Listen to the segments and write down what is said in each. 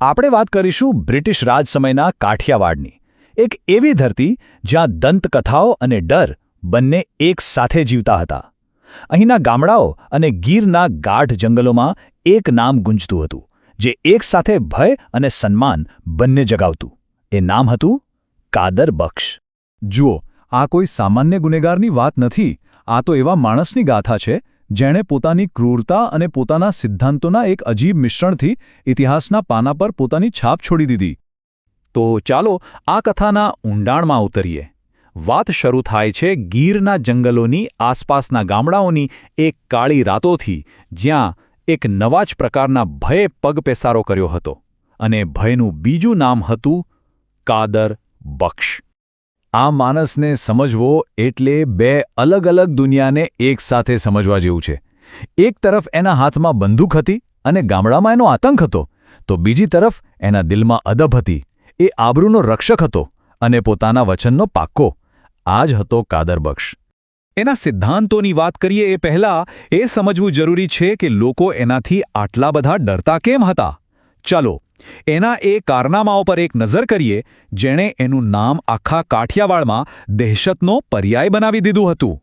આપણે વાત કરીશું બ્રિટિશ રાજ સમયના કાઠિયાવાડની. એક એવી ધરતી જ્યાં દંતકથાઓ અને ડર બંને એક સાથે જીવતા હતા. અહીંના ગામડાઓ અને ગીરના ગાઢ જંગલોમાં એક નામ ગુંજતું હતું, જે એક સાથે ભય અને સન્માન બંને જગાવતું. એ નામ હતું કાદર બક્ષ. જુઓ, આ કોઈ સામાન્ય ગુનેગારની વાત નથી, આ તો એવા માણસની ગાથા છે જેણે પોતાની ક્રૂરતા અને પોતાના સિદ્ધાંતોના એક અજીબ મિશ્રણથી ઇતિહાસના પાના પર પોતાની છાપ છોડી દીધી. તો ચાલો આ કથાના ઊંડાણમાં ઉતરીએ. વાત શરૂ થાય છે ગીરના જંગલોની આસપાસના ગામડાઓની એક કાળી રાતોથી, જ્યાં એક નવા જ પ્રકારના ભયે પગપેસારો કર્યો હતો અને ભયનું બીજું નામ હતું કાદર બક્ષ. આ માણસને સમજવો એટલે બે અલગ અલગ દુનિયાને એકસાથે સમજવા જેવું છે. એક તરફ એના હાથમાં બંદૂક હતી અને ગામડામાં એનો આતંક હતો, તો બીજી તરફ એના દિલમાં અદબ હતી. એ આબરૂનો રક્ષક હતો અને પોતાના વચનનો પાક્કો. આ જ હતો કાદરબક્ષ એના સિદ્ધાંતોની વાત કરીએ એ પહેલા એ સમજવું જરૂરી છે કે લોકો એનાથી આટલા બધા ડરતા કેમ હતા? ચાલો એના એ કારનામાઓ પર એક નજર કરીએ, જેણે એનું નામ આખા કાઠિયાવાડમાં દહેશતનો પર્યાય બનાવી દીધું હતું.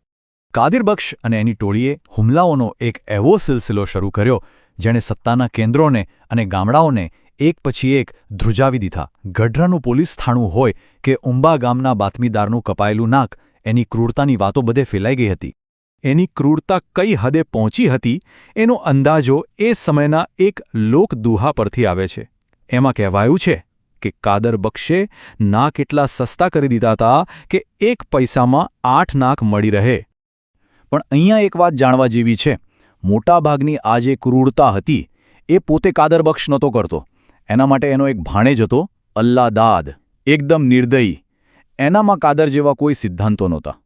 કાદિરબક્ષ અને એની ટોળીએ હુમલાઓનો એક એવો સિલસિલો શરૂ કર્યો, જેણે સત્તાના કેન્દ્રોને અને ગામડાઓને એક પછી એક ધ્રુજાવી દીધા. ગઢરાનું પોલીસ થાણું હોય કે ઉંબા ગામના બાતમીદારનું કપાયેલું નાક, એની ક્રૂરતાની વાતો બધે ફેલાઈ ગઈ હતી. એની ક્રૂરતા કઈ હદે પહોંચી હતી, એનો અંદાજો એ સમયના એક લોકદુહા પરથી આવે છે. એમાં કહેવાયું છે કે કાદર બક્ષે નાક એટલા સસ્તા કરી દીધા હતા કે એક પૈસામાં આઠ નાક મળી રહે. પણ અહીંયા એક વાત જાણવા જેવી છે. મોટાભાગની આ જે ક્રૂરતા હતી, એ પોતે કાદર બક્ષ નહોતો કરતો. એના માટે એનો એક ભાણેજ હતો અલ્લાદાદ એકદમ નિર્દયી. એનામાં કાદર જેવા કોઈ સિદ્ધાંતો નહોતા.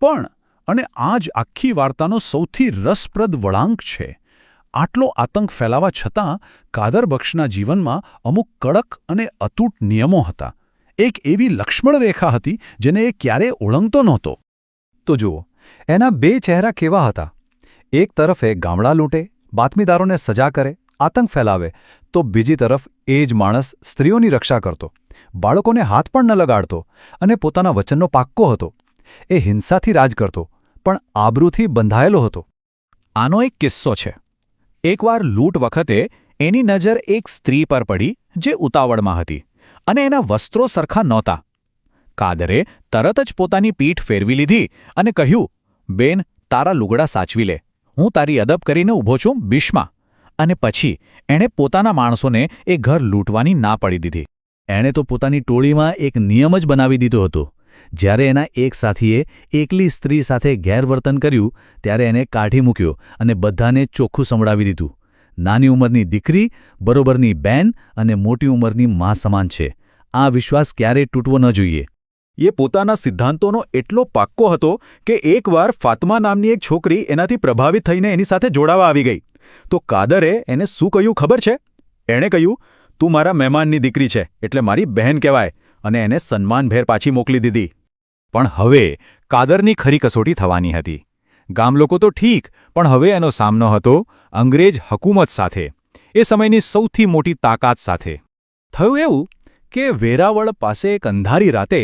પણ, અને આ જ આખી વાર્તાનો સૌથી રસપ્રદ વળાંક છે. આટલો આતંક ફેલાવા છતાં કાદર બક્ષના જીવનમાં અમુક કડક અને અતૂટ નિયમો હતા. એક એવી લક્ષ્મણ રેખા હતી જેને એ ક્યારે ઓળંગતો નહોતો. તો જુઓ, એના બે ચહેરા કેવા હતા. એક તરફ એ ગામડા લૂંટે, બાતમીદારોને સજા કરે, આતંક ફેલાવે, તો બીજી તરફ એ જ માણસ સ્ત્રીઓની રક્ષા કરતો. બાળકોને હાથ પણ ન લગાડતો અને પોતાના વચનનો પાક્કો હતો. એ હિંસાથી રાજ કરતો, પણ આબરૂથી બંધાયેલો હતો. આનો એક કિસ્સો છે. એકવાર લૂંટ વખતે એની નજર એક સ્ત્રી પર પડી જે ઉતાવળમાં હતી અને એના વસ્ત્રો સરખા નહોતા. કાદરે તરત જ પોતાની પીઠ ફેરવી લીધી અને કહ્યું, બેન, તારા લુગડા સાચવી લે. હું તારી અદબ કરીને ઊભો છું બિશ્મા અને પછી એણે પોતાના માણસોને એ ઘર લૂંટવાની ના પડી દીધી. એણે તો પોતાની ટોળીમાં એક નિયમ જ બનાવી દીધો હતો. જ્યારે એના એક સાથીએ એકલી સ્ત્રી સાથે ગેરવર્તન કર્યું, ત્યારે એને કાઢી મૂક્યો અને બધાને ચોખ્ખું સંભળાવી દીધું. નાની ઉંમરની દીકરી, બરોબરની બેન અને મોટી ઉંમરની મા સમાન છે. આ વિશ્વાસ ક્યારેય તૂટવો ન જોઈએ. એ પોતાના સિદ્ધાંતોનો એટલો પાક્કો હતો કે એકવાર ફાતમા નામની એક છોકરી એનાથી પ્રભાવિત થઈને એની સાથે જોડાવા આવી ગઈ. તો કાદરે એને શું કહ્યું ખબર છે? એણે કહ્યું, તું મારા મહેમાનની દીકરી છે, એટલે મારી બહેન કહેવાય. અને એને સન્માનભેર પાછી મોકલી દીધી. પણ હવે કાદરની ખરી કસોટી થવાની હતી. ગામલોકો તો ઠીક, પણ હવે એનો સામનો હતો અંગ્રેજ હકુમત સાથે. એ સમયની સૌથી મોટી તાકાત સાથે. થયું એવું કે વેરાવળ પાસે એક અંધારી રાતે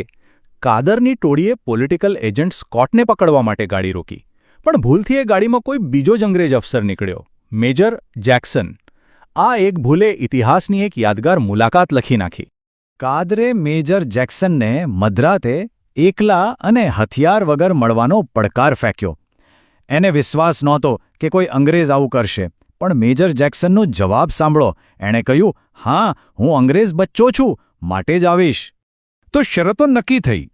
કાદરની ટોળીએ પોલિટિકલ એજન્ટ સ્કોટને પકડવા માટે ગાડી રોકી. પણ ભૂલથી એ ગાડીમાં કોઈ બીજો જ અંગ્રેજ અફસર નીકળ્યો, મેજર જેક્સન. આ એક ભૂલે ઇતિહાસની એક યાદગાર મુલાકાત લખી નાખી. કાદરે મેજર જેક્સનને મધરાતે એકલા અને હથિયાર વગર મળવાનો પડકાર ફેંક્યો. એને વિશ્વાસ નહોતો કે કોઈ અંગ્રેજ આવું કરશે. પણ મેજર જેક્સનનો જવાબ સાંભળો. એણે કહ્યું, હા, હું અંગ્રેજ બચ્ચો છું, માટે જ આવીશ. તો શરતો નક્કી થઈ.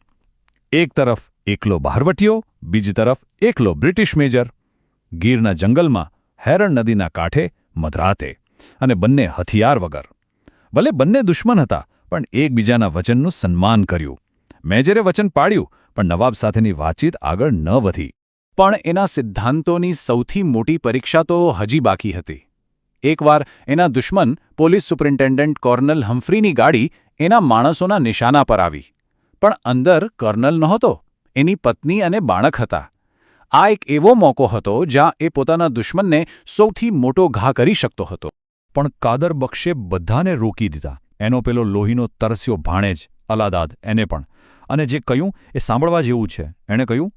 એક તરફ એકલો બહારવટીયો, બીજી તરફ એકલો બ્રિટિશ મેજર. ગીરના જંગલમાં હેરણ નદીના કાંઠે મધરાતે અને બંને હથિયાર વગર. ભલે બંને દુશ્મન હતા પણ એકબીજાના વચનનું સન્માન કર્યું. મેજરે વચન પાડ્યું, પણ નવાબ સાથેની વાતચીત આગળ ન વધી. પણ એના સિદ્ધાંતોની સૌથી મોટી પરીક્ષા તો હજી બાકી હતી. એકવાર એના દુશ્મન પોલીસ સુપ્રિન્ટેન્ડન્ટ કોર્નલ હમ્ફ્રીની ગાડી એના માણસોના નિશાના પર આવી. પણ અંદર કર્નલ નહોતો, એની પત્ની અને બાળક હતા. આ એક એવો મોકો હતો જ્યાં એ પોતાના દુશ્મનને સૌથી મોટો ઘા કરી શકતો હતો. પણ કાદર બક્ષે બધાને રોકી દીધા. એનો પેલો લોહીનો તરસ્યો ભાણેજ અલાદાદ એને પણ. અને જે કહ્યું એ સાંભળવા જેવું છે. એણે કહ્યું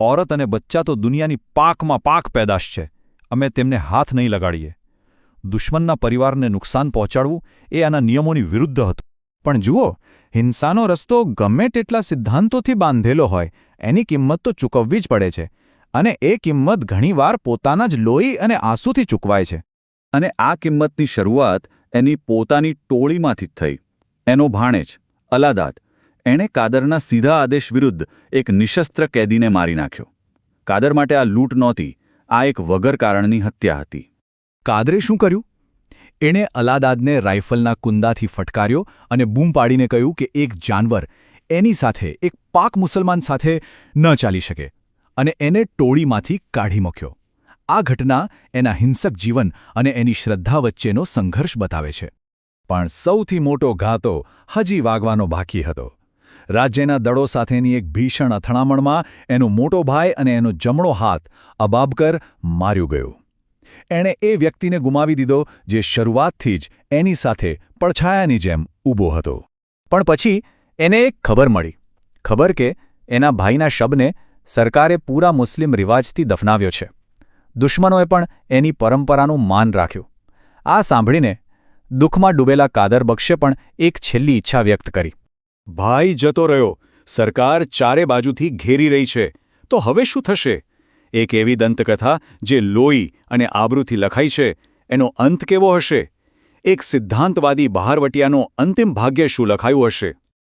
ઓરત અને બચ્ચા તો દુનિયાની પાકમાં પાક પેદાશ છે. અમે તેમને હાથ નહીં લગાડીએ. દુશ્મનના પરિવારને નુકસાન પહોંચાડવું એ આના નિયમોની વિરુદ્ધ હતું. પણ જુઓ, હિંસાનો રસ્તો ગમે તેટલા સિદ્ધાંતોથી બાંધેલો હોય, એની કિંમત તો ચૂકવવી જ પડે છે. અને એ કિંમત ઘણીવાર પોતાના જ લોહી અને આંસુથી ચૂકવાય છે. અને આ કિંમતની શરૂઆત એની પોતાની ટોળીમાંથી જ થઈ. એનો ભાણેજ અલાદાદ, એણે કાદરના સીધા આદેશ વિરુદ્ધ એક નિશસ્ત્ર કેદીને મારી નાખ્યો. કાદર માટે આ લૂંટ નહોતી, આ એક વગર કારણની હત્યા હતી. કાદરે શું કર્યું? એણે અલાદાદને રાઇફલના કુંદાથી ફટકાર્યો અને બૂમ પાડીને કહ્યું કે એક જાનવર એની સાથે, એક પાક મુસલમાન સાથે ન ચાલી શકે અને એને ટોળીમાંથી કાઢી મૂક્યો. આ ઘટના એના હિંસક જીવન અને એની શ્રદ્ધા વચ્ચેનો સંઘર્ષ બતાવે છે. પણ સૌથી મોટો ઘા તો હજી વાગવાનો બાકી હતો. રાજ્યના દળો સાથેની એક ભીષણ અથડામણમાં એનો મોટો ભાઈ અને એનો જમણો હાથ અબાબકર માર્યું ગયું. એણે એ વ્યક્તિને ગુમાવી દીધો જે શરૂઆતથી જ એની સાથે પડછાયાની જેમ ઊભો હતો. પણ પછી એને એક ખબર મળી. ખબર કે એના ભાઈના શબને સરકારે પૂરા મુસ્લિમ રિવાજથી દફનાવ્યો છે. દુશ્મનોએ પણ એની પરંપરાનું માન રાખ્યું. આ સાંભળીને દુઃખમાં ડૂબેલા કાદર બક્ષે પણ એક છેલ્લી ઈચ્છા વ્યક્ત કરી. ભાઈ જતો રહ્યો. સરકાર ચારે બાજુથી ઘેરી રહી છે. તો હવે શું થશે? એક એવી દંતકથા જે લોહી અને આબરૂથી લખાઈ છે. એનો અંત કેવો હશે? એક સિદ્ધાંતવાદી બહારવટિયાનો અંતિમ ભાગ્ય શું લખાયું હશે?